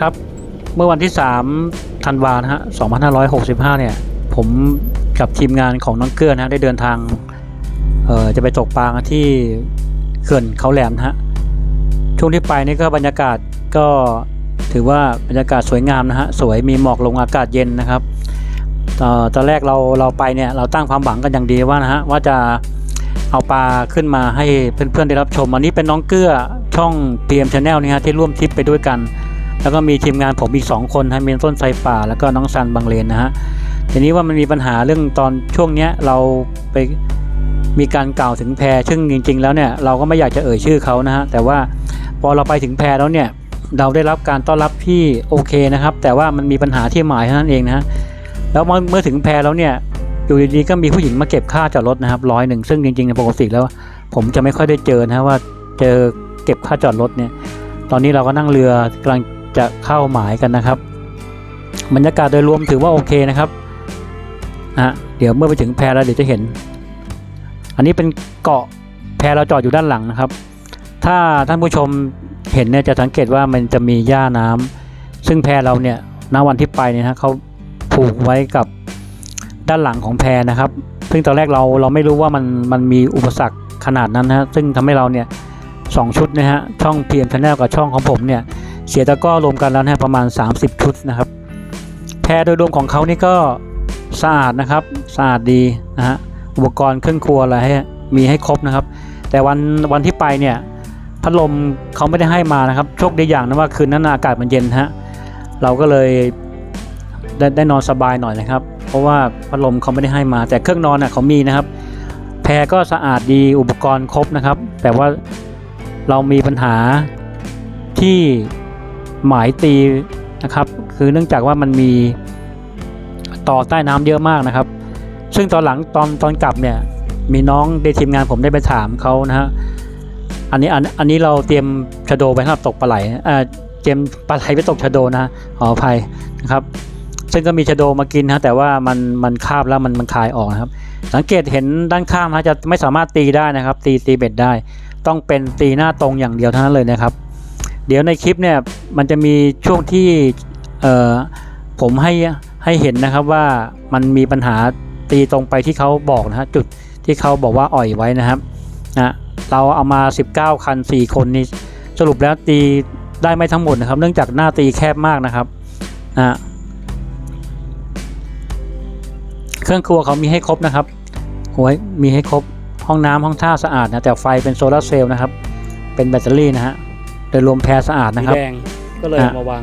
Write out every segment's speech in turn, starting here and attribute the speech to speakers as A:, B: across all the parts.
A: ครับ เมื่อวันที่3ธันวานะฮะ2565 เนี่ย ผมกับทีมงานของน้องเกื้อนะฮะได้เดินทางเอ่อจะไปตกปลาที่เขื่อนเขาแหลมนะฮะช่วงที่ไปนี่ก็บรรยากาศก็ถือว่าบรรยากาศสวยงามนะฮะสวยมีหมอกลงอากาศเย็นนะครับเอ่อตอนแรกเราเราไปเนี่ยเราตั้งความหวังกันอย่างดีว่านะฮะว่าจะเอาปลาขึ้นมาให้เพื่อนๆได้รับชม อันนี้เป็นน้องเกื้อช่อง PM Channel นี่ฮะที่ร่วมทริปไปด้วยกัน แล้วก็มีทีมงานผมอีก 2 คนฮะมีต้นไทรป่า แล้วก็น้องซันบางเลนนะฮะทีนี้ว่ามันมีปัญหาเรื่องตอนช่วงเนี้ยเราไปมีการกล่าวถึงแพรซึ่งจริง ๆ แล้วเนี่ยเราก็ไม่อยากจะเอ่ยชื่อเขานะฮะแต่ว่าพอเราไปถึงแพรแล้วเนี่ยเราได้รับการต้อนรับที่โอเคนะครับ แต่ว่ามันมีปัญหาที่หมายเท่านั้นเองนะฮะแล้วเมื่อถึงแพรแล้วเนี่ยอยู่ดีๆก็มีผู้หญิงมาเก็บค่าจอดรถนะครับร้อยหนึ่งซึ่งจริงๆในปกติแล้ว ผมจะไม่ค่อยได้เจอนะฮะว่าเจอเก็บค่าจอดรถเนี่ย ตอนนี้เราก็นั่งเรือกำลัง จะเข้าหมายกันนะครับ บรรยากาศโดยรวมถือว่าโอเคนะครับนะฮะเดี๋ยวเมื่อไปถึงแพแล้วเดี๋ยวจะเห็น อันนี้เป็นเกาะแพเราจอดอยู่ด้านหลังนะครับ ถ้าท่านผู้ชมเห็นเนี่ยจะสังเกตว่ามันจะมีหญ้าน้ำซึ่งแพเราเนี่ยณวันที่ไปเนี่ยนะเขาผูกไว้กับด้านหลังของแพนะครับ ซึ่งตอนแรกเราเราไม่รู้ว่ามันมันมีอุปสรรคขนาดนั้นนะซึ่งทำให้เราเนี่ยสองชุดนะฮะช่อง PM Channel กับช่องของผมเนี่ย เสียตะก้อรวมกันแล้วนะประมาณ 30 ชุดนะครับ แพรโดยรวมของเขานี่ก็สะอาดนะครับสะอาดดีนะฮะอุปกรณ์เครื่องครัวอะไรให้มีให้ครบนะครับ แต่วันวันที่ไปเนี่ยพัดลมเขาไม่ได้ให้มานะครับโชคดีอย่างนะว่าคืนนั้นอากาศมันเย็นฮะเราก็เลยได้ได้นอนสบายหน่อยนะครับ เพราะว่าพัดลมเขาไม่ได้ให้มา แต่เครื่องนอนน่ะเขามีนะครับ แพรก็สะอาดดีอุปกรณ์ครบนะครับ แต่ว่าเรามีปัญหาที่ หมายตีนะครับ คือเนื่องจากว่ามันมีต่อใต้น้ำเยอะมากนะครับ ซึ่งตอนหลังตอนตอนกลับเนี่ยมีน้องในทีมงานผมได้ไปถามเขานะฮะอันนี้อันอันนี้เราเตรียมชะโดไปสำหรับตกปลาไหลเอ่อเตรียมปลาไหลไปตกชะโดนะขออภัยนะครับ ซึ่งก็มีชะโดมากินนะแต่ว่ามันมันคาบแล้วมันมันคายออกนะครับ สังเกตเห็นด้านข้างนะจะไม่สามารถตีได้นะครับ ตีตีเบ็ดได้ ต้องเป็นตีหน้าตรงอย่างเดียวเท่านั้นเลยนะครับ เดี๋ยวในคลิปเนี่ยมันจะมีช่วงที่ผมให้ให้เห็นนะครับว่ามันมีปัญหาตีตรงไปที่เขาบอกนะฮะจุดที่เขาบอกว่าอ่อยไว้นะครับนะเราเอามา 19 คัน 4 คนนี่สรุปแล้วตีได้ไม่ทั้งหมดนะครับ เนื่องจากหน้าตีแคบมากนะครับนะเครื่องครัวเขามีให้ครบนะครับหัวมีให้ครบห้องน้ำห้องท่าสะอาดนะแต่ไฟเป็นโซลาร์เซลล์นะครับ เป็นแบตเตอรี่นะฮะ โดยรวมแพรสะอาดนะครับ
B: สีแดงก็เลย
A: อะ
B: มาวาง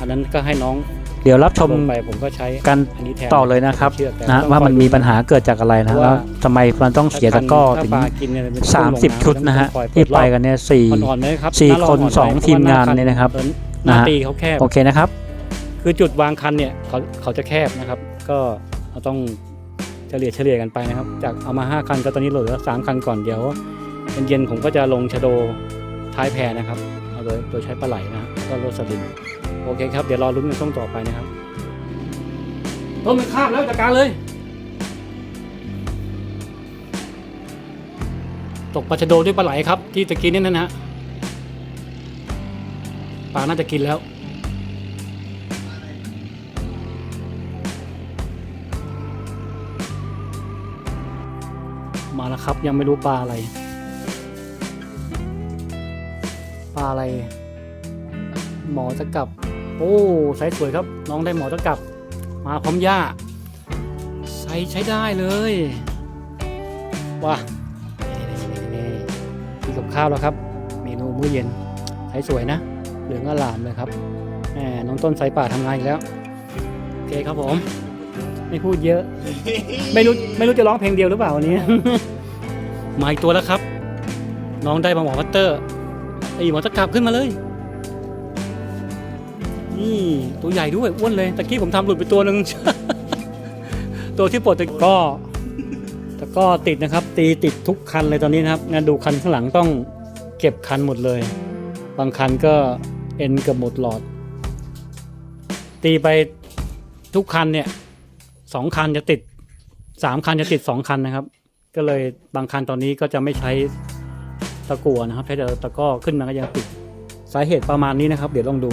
B: อันนั้นก็ให้น้อง
A: เดี๋ยวรับชม
B: ลงไปผมก็ใช้
A: กัน
B: อันนี้แทน
A: ต่อเลยนะครับ
B: ชือกแต่
A: นะฮะ
B: ต้อง
A: ว่ามัน
B: คอย
A: มี
B: ดู
A: ปัญหาเกิดจากอะไรนะ
B: เพราะ
A: แล้ว
B: ว่า
A: ทำไมมันต้องเสียตะกร้อ
B: ถ้า
A: ถึง
B: ปลากินเนี่ยมัน
A: สามสิบ
B: ต้องลงำ
A: ชุดนะฮะ
B: ต้องคอยเปิ
A: ที่
B: ด
A: ไป
B: รอบ
A: กันเนี่ยสี่
B: อ่อนๆไหมครับ
A: สี่
B: หาเรา
A: คน
B: อ่ไหม
A: สอง
B: เพราะ
A: ทีมงาน
B: ห
A: เนี่ยนะครับ
B: หน้า
A: นะฮะ
B: ตีเขาแคบ
A: โอเคนะครับ
B: คือจุดวางคันเนี่ยเขาเขาจะแคบนะครับ ก็เราต้องเฉลี่ยเฉลี่ยกันไปนะครับ จากเอามาห้าคันก็ตอนนี้เหลือสามคันก่อนเดี๋ยวเย็นๆผมก็จะลงชะโด ท้ายแพนะครับ เอาโดยโดยใช้ปลาไหลนะฮะก็โรสลินโอเคครับ เดี๋ยวรอลุ้นกันช่วงต่อไปนะครับ ต้นมันคาบแล้วจัดการเลย ตกปลาชะโดด้วยปลาไหลครับ ที่ตะกี้นี่นั่นนะฮะปลาน่าจะกินแล้วมาแล้วครับ ยังไม่รู้ปลาอะไร ปลาอะไร หมอตะกลับ โอ้ไซส์สวยครับ น้องได้หมอตะกลับ มาพร้อมหญ้าไซส์ใช้ได้เลยว้านี่กินกับข้าวแล้วครับ เมนูมื้อเย็นไซส์สวยนะ เหลืองอลามเลยครับแหมน้องต้นไซป่าทำงานอีกแล้วโอเคครับผม ไม่พูดเยอะ ไม่รู้ไม่รู้จะร้องเพลงเดียวหรือเปล่าวันนี้ มาอีกตัวแล้วครับ น้องได้มาหมอพัตเตอร์ ไอหมอตะกลับขึ้นมาเลย นี่ตัวใหญ่ด้วยอ้วนเลยตะกี้ผมทำหลุดไปตัวหนึ่ง ตัวที่ปลดตะกร้อตะกร้อติดนะครับ ตีติดทุกคันเลยตอนนี้นะครับงานดูคันข้างหลังต้องเก็บคันหมดเลย บางคันก็เอ็นกับหมดหลอด ตีไปทุกคันเนี่ยสองคันจะติดสามคันจะติดสองคันนะครับ ก็เลยบางคันตอนนี้ก็จะไม่ใช้ ตะกัวนะครับ ถ้าเดี๋ตะก้อขึ้นมาก็ยังติดสาเหตุประมาณนี้นะครับ เดี๋ยวลองดู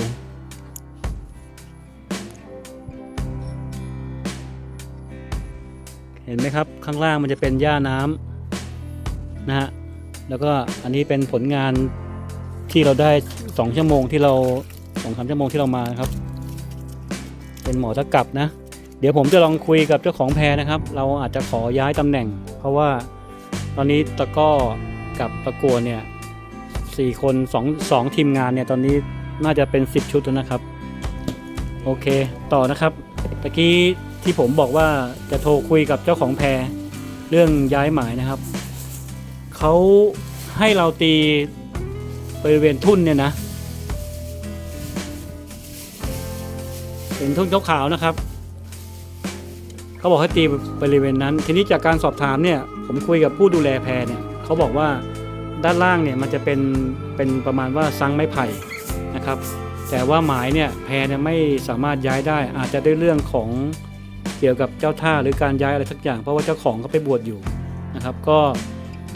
A: เห็นไหมครับ ข้างล่างมันจะเป็นหญ้าน้ำนะฮะแล้วก็อันนี้เป็นผลงานที่เราได้สองชั่วโมงที่เราสองสามชั่วโมงที่เรามาครับ เป็นหมอตะกับนะ เดี๋ยวผมจะลองคุยกับเจ้าของแพรนะครับ เราอาจจะขอย้ายตำแหน่ง เพราะว่าตอนนี้ตะก้อ กับตะกัวเนี่ยสี่คนสองสองทีมงานเนี่ยตอนนี้น่าจะเป็นสิบชุดแล้วนะครับ โอเคต่อนะครับตะกี้ที่ผมบอกว่าจะโทรคุยกับเจ้าของแพรเรื่องย้ายหมายนะครับเขาให้เราตีบริเวณทุ่นเนี่ยนะเป็นทุ่นขาวๆนะครับเขาบอกให้ตีบริเวณนั้น ทีนี้จากการสอบถามเนี่ย ผมคุยกับผู้ดูแลแพรเนี่ย เขาบอกว่าด้านล่างเนี่ยมันจะเป็นเป็นประมาณว่าซังไม้ไผ่นะครับ แต่ว่าหมายเนี่ยแพเนี่ยไม่สามารถย้ายได้ อาจจะด้วยเรื่องของเกี่ยวกับเจ้าท่าหรือการย้ายอะไรสักอย่าง เพราะว่าเจ้าของเขาไปบวชอยู่นะครับ ก็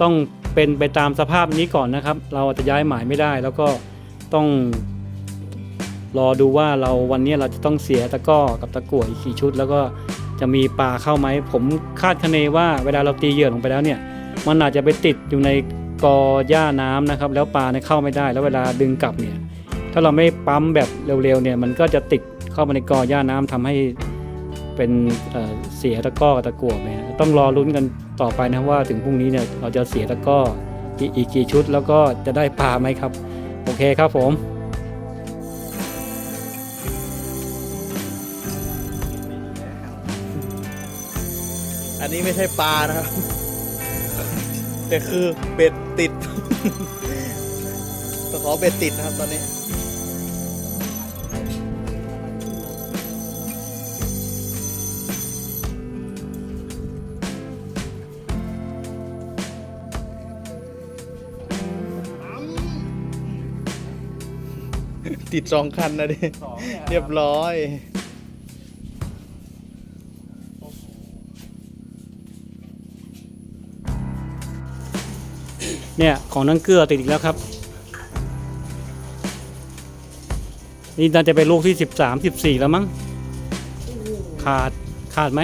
A: ต้องเป็นไปตามสภาพนี้ก่อนนะครับ เราจะย้ายหมายไม่ได้ แล้วก็ต้องรอดูว่าเราวันนี้เราจะต้องเสียตะก้อกับตะกั่วอีกกี่ชุด แล้วก็จะมีปลาเข้าไหมผมคาดคะเนว่าเวลาเราตีเหยื่อลงไปแล้วเนี่ย มันอาจจะไปติดอยู่ในกอหญ้าน้ำนะครับ แล้วปลาเนี่ยเข้าไม่ได้ แล้วเวลาดึงกลับเนี่ย ถ้าเราไม่ปั๊มแบบเร็วๆเนี่ย มันก็จะติดเข้ามาในกอหญ้าน้ำทำให้เป็นเเสียตะก้อตะกั่วไปต้องรอลุ้นกันต่อไปนะว่าถึงพรุ่งนี้เนี่ยเราจะเสียตะก้อกี่อีกกี่ชุดแล้วก็จะได้ปลาไหมครับ โอเคครับผม
C: อันนี้ไม่ใช่ปลานะครับ แต่คือเบ็ดติด ตะขอเบ็ดติดนะครับตอนนี้ ติดสองคันนะดิ เรียบร้อย
A: เนี่ยของนังเกลือติดอีกแล้วครับ นี่น่าจะเป็นลูกที่สิบสามสิบสี่แล้วมั้งขาดขาดไหม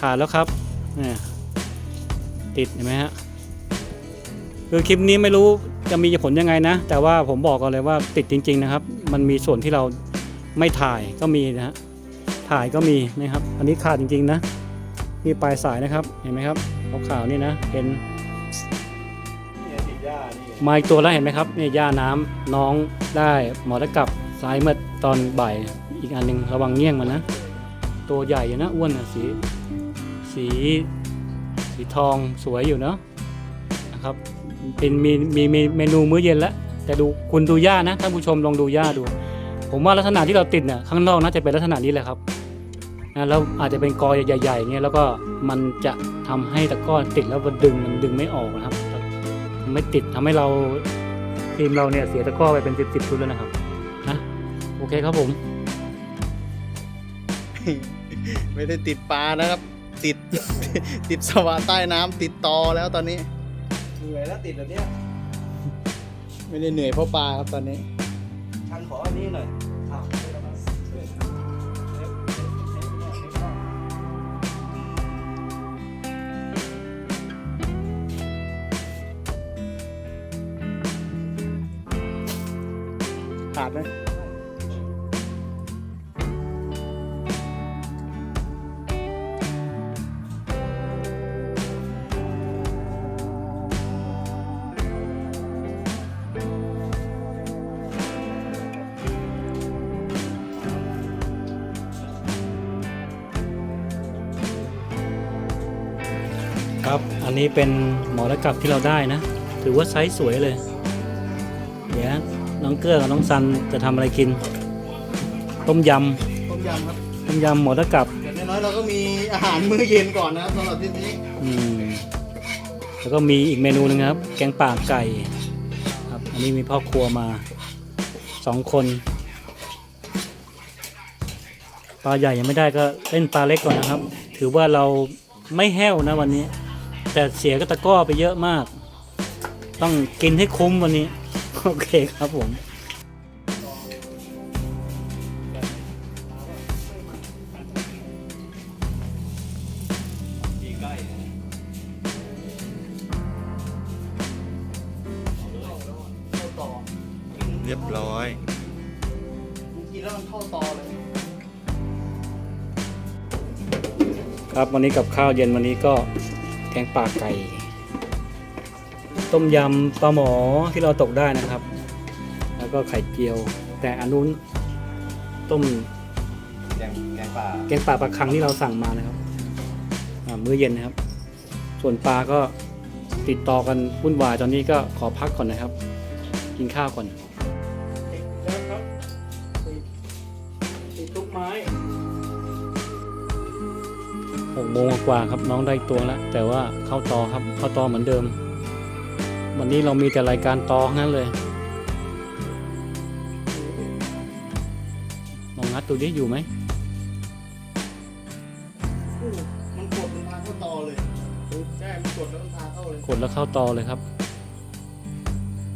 A: ขาดแล้วครับเนี่ยติดเห็นไหมฮะคือคลิปนี้ไม่รู้จะมีผลยังไงนะ แต่ว่าผมบอกก่อนเลยว่าติดจริง ๆนะครับ มันมีส่วนที่เราไม่ถ่ายก็มีนะฮะถ่ายก็มีนะครับ อันนี้ขาดจริงๆนะนี่ปลายสายนะครับเห็นไหมครับขาวๆนี่นะเป็น มาอีกตัวแล้วเห็นไหมครับเนี่ยย่าน้ำน้องได้หมอตะกับซ้ายเมื่อตอนบ่ายอีกอันหนึ่งระวังเงี้ยงมันนะ ตัวใหญ่อยู่นะอ้วนนะสีสีสีทองสวยอยู่เนาะนะครับเป็นมีมีเมนูมื้อเย็นแล้วแต่ดูคุณดูหญ้านะท่านผู้ชมลองดูหญ้าดู ผมว่าลักษณะที่เราติดเนี่ยข้างนอกน่าจะเป็นลักษณะนี้แหละครับนะแล้วอาจจะเป็นกอใหญ่ๆเงี้ยแล้วก็มันจะทำให้ตะก้อติดแล้วมันดึงมันดึงไม่ออกนะครับ ไม่ติดทำให้เราทีมเราเนี่ยเสียตะกร้อไปเป็นสิบสิบชุดแล้วนะครับนะโอเคครับผม
C: ไม่ได้ติดปลานะครับ ติด ติดสวะใต้น้ำติดตอแล้วตอนนี้
D: เหนื่อยแล้วติดแบบเนี้ย
C: ไม่ได้เหนื่อยเพราะปลาครับตอนนี้
D: ฉันขออันนี้หน่อยา
C: ดไหม
A: ครับ อันนี้เป็นหมอระกับที่เราได้นะ ถือว่าไซส์สวยเลย เดี๋ยว น้องเกื้อกับน้องซันจะทำอะไรกิน ต้มย
C: ต้มยำครับำ
A: ต้มยำหมอระกับ
C: อย่างน้อยๆเราก็มีอาหารมื้อเย็นก่อนนะครับสำหรับทริปนี้
A: อืมแล้วก็มีอีกเมนูหนึงครับ แกงป่าไก่ครับ อันนี้มีพ่อครัวมาสองคนปลาใหญ่ยังไม่ได้ก็เล่นปลาเล็กก่อนนะครับ ถือว่าเราไม่แห้วนะวันนี้ แต่เสียก็ตะกร้อไปเยอะมาก ต้องกินให้คุ้มวันนี้ โอเคครับผมเรียบร้อย
C: กินแล้วมันเข้าตอเลย
A: ครับวันนี้กับข้าวเย็นวันนี้ก็แกงป่าไก่ ต้มยำปลาหมอที่เราตกได้นะครับ แล้วก็ไข่เจียว แต่อันนู้นต้ม
E: แกงแกงป่า
A: แกงป่าปลาคังที่เราสั่งมานะครับอ่ามื้อเย็นนะครับ ส่วนปลาก็ติดต่อกันวุ่นวายตอนนี้ก็ขอพักก่อนนะครับ กินข้าวก่อนแล้วครับติดทุกไม้หกโมงกว่าครับน้องได้ตัวแล้วแต่ว่าเข้าตอครับเข้าตอเหมือนเดิม วันนี้เรามีแต่รายการตอทั้งนั้นเลยลองงัดตัวนี้อยู่ไหม
C: มันกดมันพาเข้าตอเลยใช่มันกดแล้วมันพาเข้าเลย
A: กดแล้วเข้าตอเลยครับ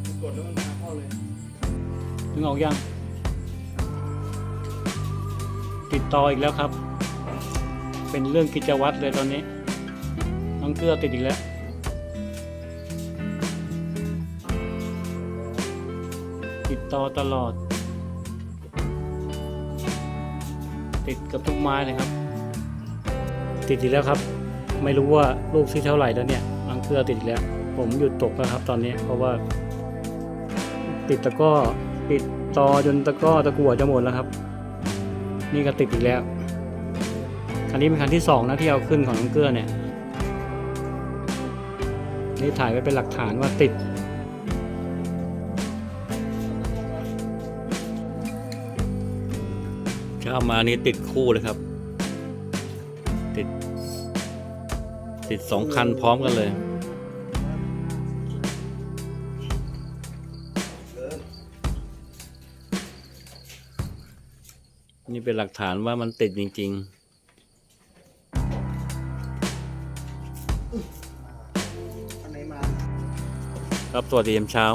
C: มันกดแล้วมันพาเข้าเลย
A: นึกออกยัง ติดต่ออีกแล้วครับ เป็นเรื่องกิจวัตรเลยตอนนี้น้องเกลือติดอีกแล้ว ติดต่อตลอด ติดกับทุกไม้เลยครับ ติดอีกแล้วครับ ไม่รู้ว่าลูกที่เท่าไหร่แล้วเนี่ยน้องเกลือติดอีกแล้ว ผมหยุดตกแล้วครับ ตอนนี้เพราะว่า ติดตะก้อติดตอจนตะก้อตะกั่วจะหมดแล้วครับ นี่ก็ติดอีกแล้วคันนี้เป็นคันที่สองนะที่เอาขึ้นของน้องเกลือเนี่ยนี่ถ่ายไว้เป็นหลักฐานว่าติด
F: เช้ามานี้ติดคู่เลยครับ ติด ติดสองคันพร้อมกันเลยนี่เป็นหลักฐานว่ามันติดจริง ๆครับสวัสดียามเช้า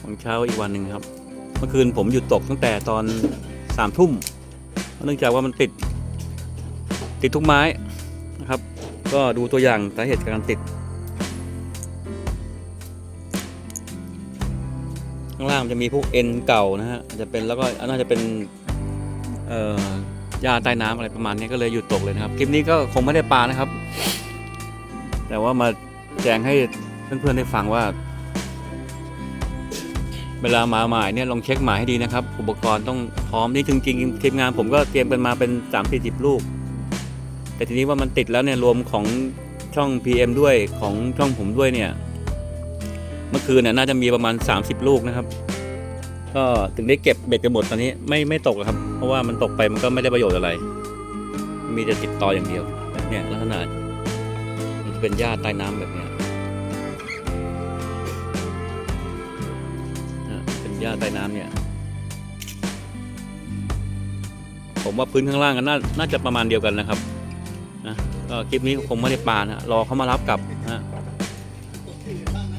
F: ของเช้าอีกวันหนึ่งครับ เมื่อคืนผมหยุดตกตั้งแต่ตอนสามทุ่ม เนื่องจากว่ามันติดติดทุกไม้นะครับ ก็ดูตัวอย่างสาเหตุการติด ข้างล่างจะมีพวกเอ็นเก่านะฮะอาจจะเป็นแล้วก็น่าจะเป็นเอ่อหญ้าใต้น้ำอะไรประมาณนี้ก็เลยหยุดตกเลยนะครับ คลิปนี้ก็คงไม่ได้ปลานะครับ แต่ว่ามาแจ้งให้เพื่อนๆได้ฟังว่า เวลามาหมายเนี่ยลองเช็คหมายให้ดีนะครับ อุปกรณ์ต้อง ร้อมนี่จริงๆทีมงานผมก็เตรียมกันมาเป็น 3 4 0 ลูก แต่ทีนี้ว่ามันติดแล้วเนี่ยรวมของช่อง PM ด้วยของช่องผมด้วยเนี่ย เมื่อคืนเนี่ยน่าจะมีประมาณ 30 ลูกนะครับ ก็ถึงได้เก็บเบ็ดกันหมดตอนนี้ไม่ไม่ตกครับ เพราะว่ามันตกไปมันก็ไม่ได้ประโยชน์อะไร มีแต่ติดต่ออย่างเดียว เนี่ยลักษณะมันจะเป็นหญ้าใต้น้ำแบบเนี้ยเป็นหญ้าใต้น้ำเนี่ย ผมว่าพื้นข้างล่างกันน่าจะประมาณเดียวกันนะครับนะก็คลิปนี้คงไม่ได้ปานะรอเขามารับกลับนะ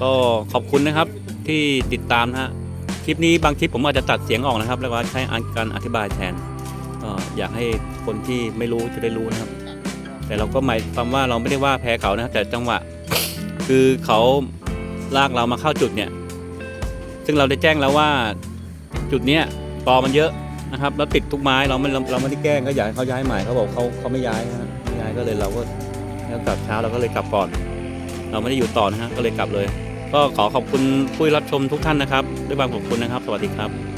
F: ก็ขอบคุณนะครับที่ติดตามนะฮะคลิปนี้บางคลิปผมอาจจะตัดเสียงออกนะครับ แล้วก็ใช้การอธิบายแทนก็อยากให้คนที่ไม่รู้จะได้รู้นะครับ แต่เราก็หมายความว่าเราไม่ได้ว่าแพ้เขานะแต่จังหวะ คือเขาลากเรามาเข้าจุดเนี่ย ซึ่งเราได้แจ้งแล้วว่าจุดเนี้ยตอมันเยอะ นะครับ แล้วติดทุกไม้เราไม่เราเราไม่ได้แกล้งก็อยากให้เขาย้ายใหม่เขาบอกเขาเขาไม่ย้ายนะฮะไม่ย้ายก็เลยเราก็แล้วกลับเช้าเราก็เลยกลับก่อน เราไม่ได้อยู่ต่อนะฮะก็เลยกลับเลย ก็ขอขอบคุณผู้รับชมทุกท่านนะครับ ด้วยความขอบคุณนะครับ สวัสดีครับ